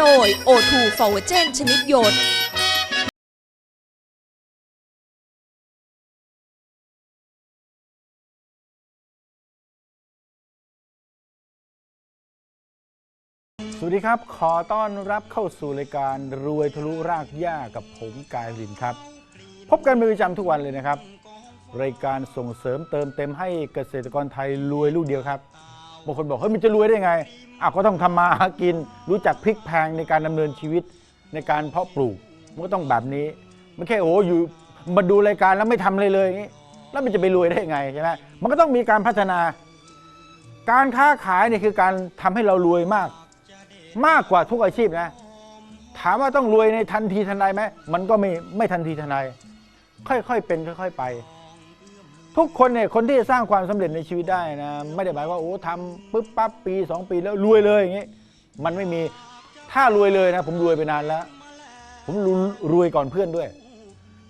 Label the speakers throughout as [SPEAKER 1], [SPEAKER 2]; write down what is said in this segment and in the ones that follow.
[SPEAKER 1] โดย O2 f o r g e n ชนิดหยด
[SPEAKER 2] สวัสดีครับ ขอต้อนรับเข้าสู่รายการรวยทะลุรากหญ้ากับผมกายรินครับ พบกันเป็นประจำทุกวันเลยนะครับ รายการส่งเสริมเติมเต็มให้เกษตรกรไทยรวยลูกเดียวครับ บางคนบอกเฮ้ยมันจะรวยได้ไงอ้าวก็ต้องทำมาหากิน รู้จักพลิกแพงในการดำเนินชีวิตในการเพาะปลูกมันก็ต้องแบบนี้ไม่แค่โอ้อยู่มาดูรายการแล้วไม่ทำเลยเลยอย่างนี้แล้วมันจะไปรวยได้ไงใช่ไหมมันก็ต้องมีการพัฒนา การค้าขายเนี่ยคือการทำให้เรารวยมาก มากกว่าทุกอาชีพนะ ถามว่าต้องรวยในทันทีทันใดไหมมันก็ไม่ไม่ทันทีทันใดค่อยๆเป็นค่อย ๆ ไป ทุกคนเนี่ยคนที่จะสร้างความสำเร็จในชีวิตได้นะไม่ได้หมายว่าโอ้ทำปุ๊บปั๊บปีสองปีแล้วรวยเลยอย่างงี้มันไม่มีถ้ารวยเลยนะ ผมรวยไปนานแล้ว ผมรวยก่อนเพื่อนด้วย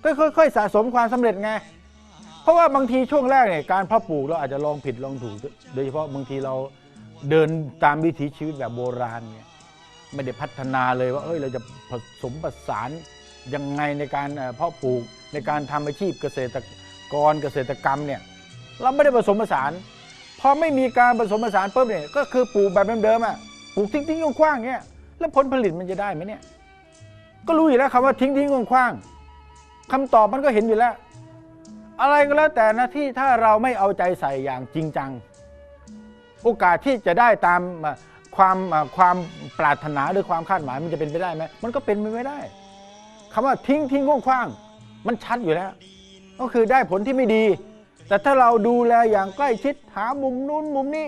[SPEAKER 2] ก็ค่อยๆสะสมความสำเร็จไง เพราะว่าบางทีช่วงแรกเนี่ยการเพาะปลูกเราอาจจะลองผิดลองถูก โดยเฉพาะบางทีเราเดินตามวิถีชีวิตแบบโบราณเนี่ยไม่ได้พัฒนาเลยว่าเอ้ยเราจะผสมผสานยังไงในการเอ่อเพาะปลูกในการทำอาชีพเกษตร กรเกษตรกรรมเนี่ยเราไม่ได้ผสมผสานพอไม่มีการผสมผสานปุ๊บเนี่ยก็คือปลูกแบบเดิมๆอะปลูกทิ้งๆกว้างๆเงี้ยแล้วผลผลิตมันจะได้ไหมเนี่ยก็รู้อยู่แล้วคำว่าทิ้งทิ้งกว้างๆคำตอบมันก็เห็นอยู่แล้ว อะไรก็แล้วแต่นะที่ถ้าเราไม่เอาใจใส่อย่างจริงจัง โอกาสที่จะได้ตามความความปรารถนาหรือความคาดหมายมันจะเป็นไปได้ไหมมันก็เป็นไปไม่ได้คำว่าทิ้งทิ้งคว้างๆมันชัดอยู่แล้ว ก็คือได้ผลที่ไม่ดี แต่ถ้าเราดูแลอย่างใกล้ชิดหามุมนู้นมุมนี้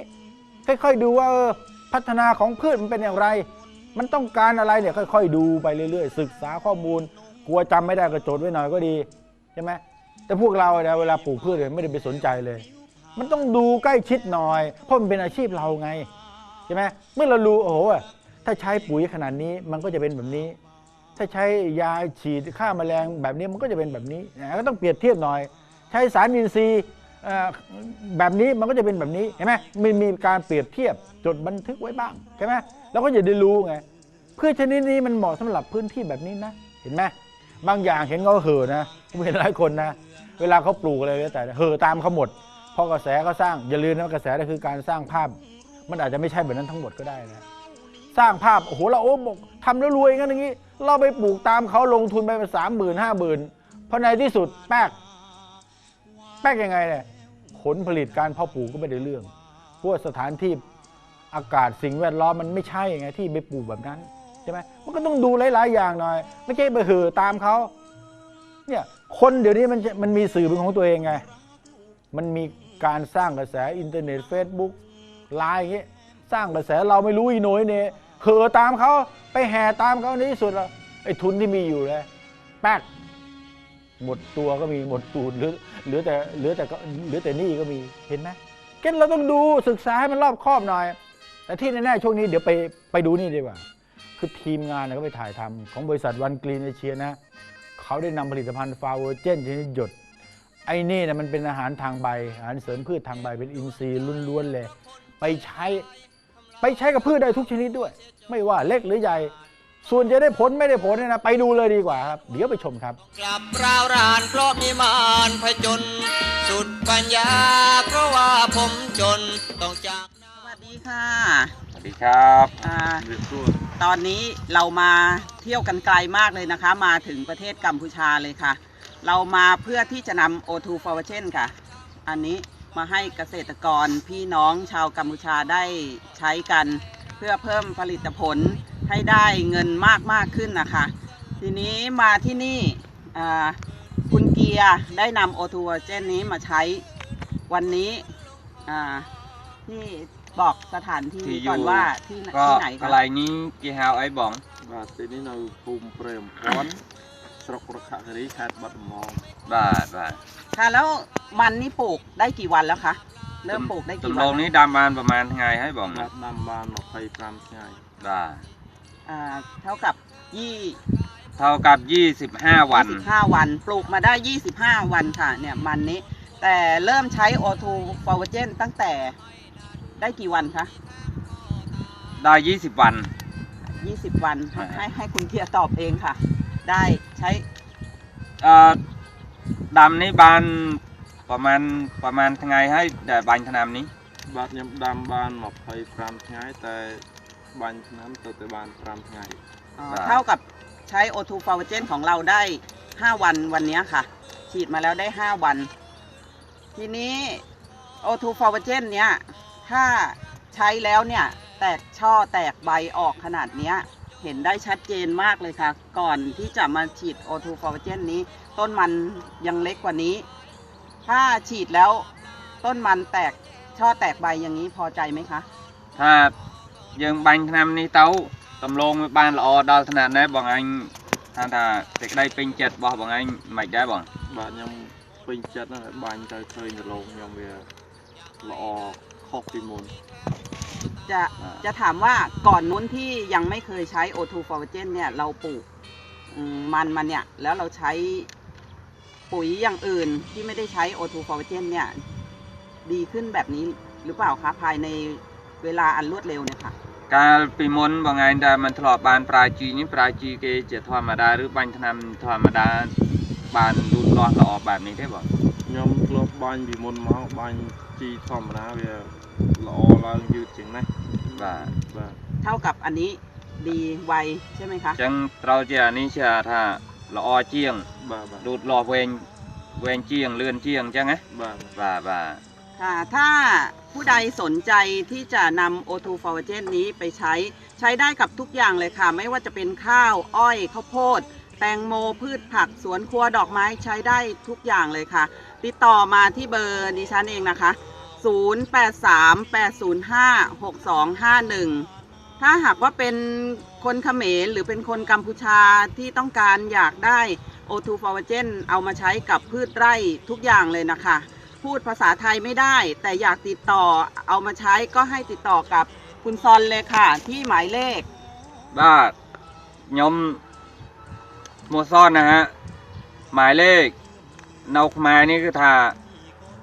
[SPEAKER 2] ค่อยๆดูว่าเออพัฒนาของพืชมันเป็นอย่างไร มันต้องการอะไรเนี่ยค่อย ๆ ดูไปเรื่อยๆ ศึกษาข้อมูล กลัวจำไม่ได้ก็จดไว้หน่อยก็ดีใช่ไหมแต่พวกเราเนี่ยเวลาปลูกพืชเนี่ยไม่ได้ไปสนใจเลย มันต้องดูใกล้ชิดหน่อย เพราะมันเป็นอาชีพเราไงใช่ไหมเมื่อเรารู้โอ้โหถ้าใช้ปุ๋ยขนาดนี้มันก็จะเป็นแบบนี้ ถ้าใช้ยาฉีดฆ่าแมลงแบบนี้มันก็จะเป็นแบบนี้นะก็ต้องเปรียบเทียบหน่อย ใช้สารอินทรีย์แบบนี้มันก็จะเป็นแบบนี้เห็นไหมมีมีการเปรียบเทียบจดบันทึกไว้บ้างใช่ไหมเราก็จะได้รู้ไงพืชชนิดนี้มันเหมาะสำหรับพื้นที่แบบนี้นะเห็นไหมบางอย่างเห็นเขาเห่อนะผมเห็นหลายคนนะ เวลาเขาปลูกอะไรแล้วแต่เห่อตามเขาหมดเพราะกระแสเขาสร้างอย่าลืมนะกระแสนั่นคือการสร้างภาพ มันอาจจะไม่ใช่แบบนั้นทั้งหมดก็ได้นะ สร้างภาพโอ้โหเราโอ้บอกทำแล้วรวยงั้นอย่างนี้ เราไปปลูกตามเขาลงทุนไปสามหมื่นห้าหมื่นเพราะในที่สุดแป๊ก แป๊กยังไงเนี่ยผลผลิตการเพาะปลูกก็ไม่ได้เรื่องเพราะว่าสถานที่อากาศสิ่งแวดล้อมมันไม่ใช่ไงที่ไปปลูกแบบนั้นใช่ไหมมันก็ต้องดูหลาย ๆ อย่างหน่อย ไม่ใช่ไปเห่อตามเขาเนี่ยคนเดี๋ยวนี้มันมันมีสื่อเป็นของตัวเองไง มันมีการสร้างกระแสอินเทอร์เน็ต Facebook ไลน์อย่างเงี้ยสร้างกระแสเราไม่รู้อีโหนยเนี่ยเห่อตามเขา ไปแห่ตามเขาในที่สุดแล้วไอ้ทุนที่มีอยู่เลยแป๊กหมดตัวก็มีหมดตูนเหลือเหลือแต่เหลือแต่ก็เหลือแต่หนี่ก็มีเห็นไหมเก็นเราต้องดูศึกษาให้มันรอบคอบหน่อย แต่ที่แน่ๆช่วงนี้เดี๋ยวไปไปดูนี่ดีกว่า คือทีมงานเนี่ยเขาไปถ่ายทำของบริษัทวันกรีนเอเชียนะ เขาได้นำผลิตภัณฑ์ฟาเวอร์เจนชนิดหยด ไอ้นี่นะมันเป็นอาหารทางใบ อาหารเสริมพืชทางใบเป็นอินทรีย์ล้วนๆเลย ไปใช้ ไปใช้กับพืชได้ทุกชนิดด้วย ไม่ว่าเล็กหรือใหญ่ ส่วนจะได้ผลไม่ได้ผลเนี่ยนะไปดูเลยดีกว่าครับ เดี๋ยวไปชมครับ
[SPEAKER 3] กลับราวรานเพราะมีมารผจญสุดปัญญาเพราะว่าผมจนต้องจาก
[SPEAKER 4] สวัสดีค่ะ
[SPEAKER 5] สวัสดีครับ
[SPEAKER 4] อ่าตอนนี้เรามาเที่ยวกันไกลมากเลยนะคะ มาถึงประเทศกัมพูชาเลยค่ะ เรามาเพื่อที่จะนำ O2 f o r t u n ค่ะ อันนี้ มาให้เกษตรกรพี่น้องชาวกัมพูชาได้ใช้กัน เพื่อเพิ่มผลิตผลให้ได้เงินมากมากขึ้นนะคะ ทีนี้มาที่นี่คุณเกียร์ได้นำโอทูเจนนี้มาใช้วันนี้ที่บอกสถานที่ก่อนว่าที่ไหน
[SPEAKER 5] อะ
[SPEAKER 4] ไรนี้
[SPEAKER 5] กี่
[SPEAKER 4] ฮา
[SPEAKER 5] วไอ้บองที่นี่เรา
[SPEAKER 6] ภูมิเปรมพรสรกระขะริขาดบัดมองบา
[SPEAKER 5] ดบาด
[SPEAKER 4] ค่ะแล้ว มันนี่ปลูกได้กี่วันแล้วคะเริ่มปลูกได้กี่วั
[SPEAKER 5] นตุลง
[SPEAKER 4] นี้
[SPEAKER 5] ดำบานประมาณไงให้
[SPEAKER 6] บอกนะดำ
[SPEAKER 5] บาน
[SPEAKER 4] ออกไปประมาณไงได้อ่าเท่ากับยี่
[SPEAKER 5] เท่ากับยี่สิบห้าวันยี่
[SPEAKER 4] สิบห้าวัน ปลูกมาได้ยี่สิบห้าวันค่ะ เนี่ยมันนี้ แต่เริ่มใช้โอทูฟาวเจนตั้งแต่ได้กี่วันคะ
[SPEAKER 5] ได้ยี่สิ
[SPEAKER 4] บวัน
[SPEAKER 5] ยี่สิบวัน
[SPEAKER 4] ให้ให้คุณเกียรตอบเองค่ะ ได้ใช้
[SPEAKER 5] ดำในบาน ประมาณประมาณไงให้แต่บานขนาดนี้
[SPEAKER 6] បាទខ្ញុំដាំបាន25ថ្ងៃតែបាញ់ឆ្នាំទៅតែបាន5ថ្ងៃ
[SPEAKER 4] อ่า
[SPEAKER 5] ครับ
[SPEAKER 4] เท่ากับใช้ O2 f o r g e n ของเราได้ 5 วันวันเนี้ยค่ะ ฉีดมาแล้วได้ 5 วัน ทีนี้ O2 f o r g e n เนี้ยถ้าใช้แล้วเนี่ยแตกช่อแตกใบออกขนาดเนี้ยเห็นได้ชัดเจนมากเลยค่ะ ก่อนที่จะมาฉีด O2 f o r g e n นี้ ต้นมันยังเล็กกว่านี้ ถ้าฉีดแล้วต้นมันแตกช่อแตกใบอย่างนี้พอใจไหมคะ
[SPEAKER 5] ถ้าយើងបាញ់ឆ្នាំនេះទៅដំឡូងវាបានល្អដល់ថ្នាក់នេះបងអញថាថាសេចក្តីពេញចិត្តរបស់បងអញមិនដែរបង
[SPEAKER 6] បាទខ្ញុំពេញចិត្តណាស់ហើយបាញ់ទៅឃើញដលងខ្ញុំវាល្អខុសពីមុន
[SPEAKER 4] จะ
[SPEAKER 5] อ่า
[SPEAKER 4] จะถามว่าก่อนนู้นที่ยังไม่เคยใช้ O2 f o r g e n เนี่ยเราปลูกอืมมันมันเนี่ย แล้วเราใช้ ปุ๋ยอย่างอื่นที่ไม่ได้ใช้ O2 f o r g e n เนี่ย ดีขึ้นแบบนี้หรือเปล่าคะภายในเวลาอันรวดเร็วเนี่ยค่ะ
[SPEAKER 5] កាលពីមុនបងឯងដែលមិនធ្លាប់បានប្រើជីនេះប្រើជីគេជាធម្មតាឬបាញ់ថ្នាំធម្មតាបានលូតលាស់ល្អបែបនេះទេបង
[SPEAKER 6] ខ្ញុំធ្លាប់បាញ់ពីមុនមកបាញ់ជីធម្មតាវាល្អឡើងយឺតជាងនេះ
[SPEAKER 5] បាទ
[SPEAKER 6] បាទ
[SPEAKER 4] เท่ากับอันนี้ดีไวใช่ไหมคะ
[SPEAKER 5] អញ្ចឹងត្រូវជាអានេះជាថា ละออ
[SPEAKER 6] เจียง
[SPEAKER 5] ดูดรอเวงเวงเจียงเลื่อนเจี
[SPEAKER 6] ย
[SPEAKER 5] งใช่ไหม
[SPEAKER 6] บ่า
[SPEAKER 5] บ่าบ่า
[SPEAKER 4] ค่ะถ้าผู้ใดสนใจที่จะนำโ O2 f o r v a g e n นี้ไปใช้ใช้ได้กับทุกอย่างเลยค่ะ ไม่ว่าจะเป็นข้าว อ้อยข้าวโพด แตงโมพืชผักสวนครัวดอกไม้ใช้ได้ทุกอย่างเลยค่ะ ติดต่อมาที่เบอร์ดิฉันเองนะคะ 083 805 6251 ถ้าหากว่าเป็นคนเขมรหรือเป็นคนกัมพูชาที่ต้องการอยากได้โอทูฟอร์เจนเอามาใช้กับพืชไร่ทุกอย่างเลยนะคะ พูดภาษาไทยไม่ได้ แต่อยากติดต่อเอามาใช้ก็ให้ติดต่อกับคุณซอนเลยค่ะ ที่หมายเลข
[SPEAKER 5] บ้าย้อมโมซอนนะฮะ หมายเลขนาคมานี่คือท่า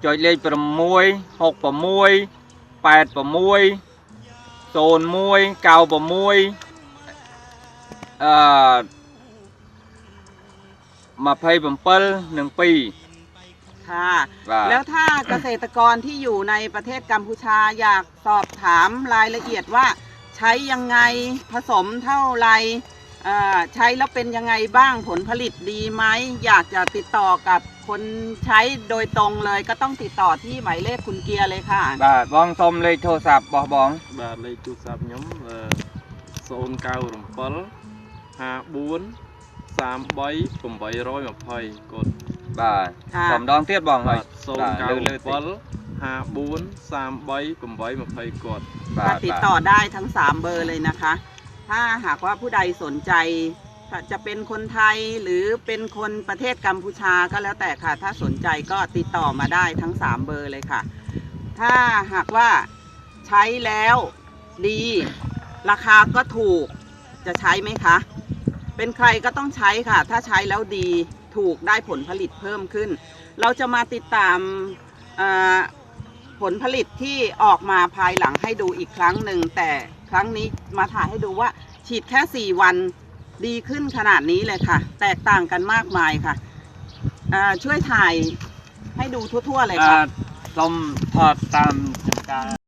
[SPEAKER 5] จอยเลขประมว
[SPEAKER 4] ยหกประ
[SPEAKER 5] มวย
[SPEAKER 4] แป
[SPEAKER 5] ดประมวย โซนมวยเก่าบ่มวยเอ่อมาเพย์ผมเปิ
[SPEAKER 4] ล
[SPEAKER 5] หนึ่งปี
[SPEAKER 4] ค่ะ
[SPEAKER 5] แล้
[SPEAKER 4] วถ้าเกษตรกรที่อยู่ในประเทศกัมพูชาอยากสอบถามรายละเอียดว่า ใช้ยังไงผสมเท่าไรใช้แล้วเป็นยังไงบ้างผลผลิตดีไหมอยากจะติดต่อกับ คนใช้โดยตรงเลย ก็ต้องติดต่อที่หมายเลขคุณเกียร์เลยค่ะ
[SPEAKER 5] បាទបងសុំលេខទូរស័ព្ទរបស់បង
[SPEAKER 6] បាទលេខទូរស័ព្ទខ្ញុំអឺ097 54 33 820កូដ
[SPEAKER 5] បាទ
[SPEAKER 4] ค่ะ
[SPEAKER 5] សុំម្ដងទៀតបងហើ
[SPEAKER 6] បា
[SPEAKER 5] យ
[SPEAKER 6] ទ
[SPEAKER 5] បាទលើលើតិច
[SPEAKER 6] 097 54 33 820កូដ
[SPEAKER 5] បា
[SPEAKER 4] ค่ะ
[SPEAKER 5] ទ
[SPEAKER 4] ติด
[SPEAKER 5] បាទ
[SPEAKER 4] ต่อได้ทั้ง 3 เบอร์เลยนะคะ ถ้าหากว่าผู้ใดสนใจ จะเป็นคนไทยหรือเป็นคนประเทศกัมพูชาก็แล้วแต่ค่ะ ถ้าสนใจก็ติดต่อมาได้ทั้ง 3 เบอร์เลยค่ะ ถ้าหากว่าใช้แล้วดี ราคาก็ถูกจะใช้ไหมคะ เป็นใครก็ต้องใช้ค่ะ ถ้าใช้แล้วดีถูกได้ผลผลิตเพิ่มขึ้น เราจะมาติดตามผลผลิตที่ออกมาภายหลังให้ดูอีกครั้งหนึ่งแต่ครั้งนี้มาถ่ายให้ดูว่าฉีดแค่ 4 วัน ดีขึ้นขนาดนี้เลยค่ะ แตกต่างกันมากมายค่ะช่วยถ่ายให้ดูทั่วๆเลยค่ะ
[SPEAKER 5] ต้มทอดตามจัดการ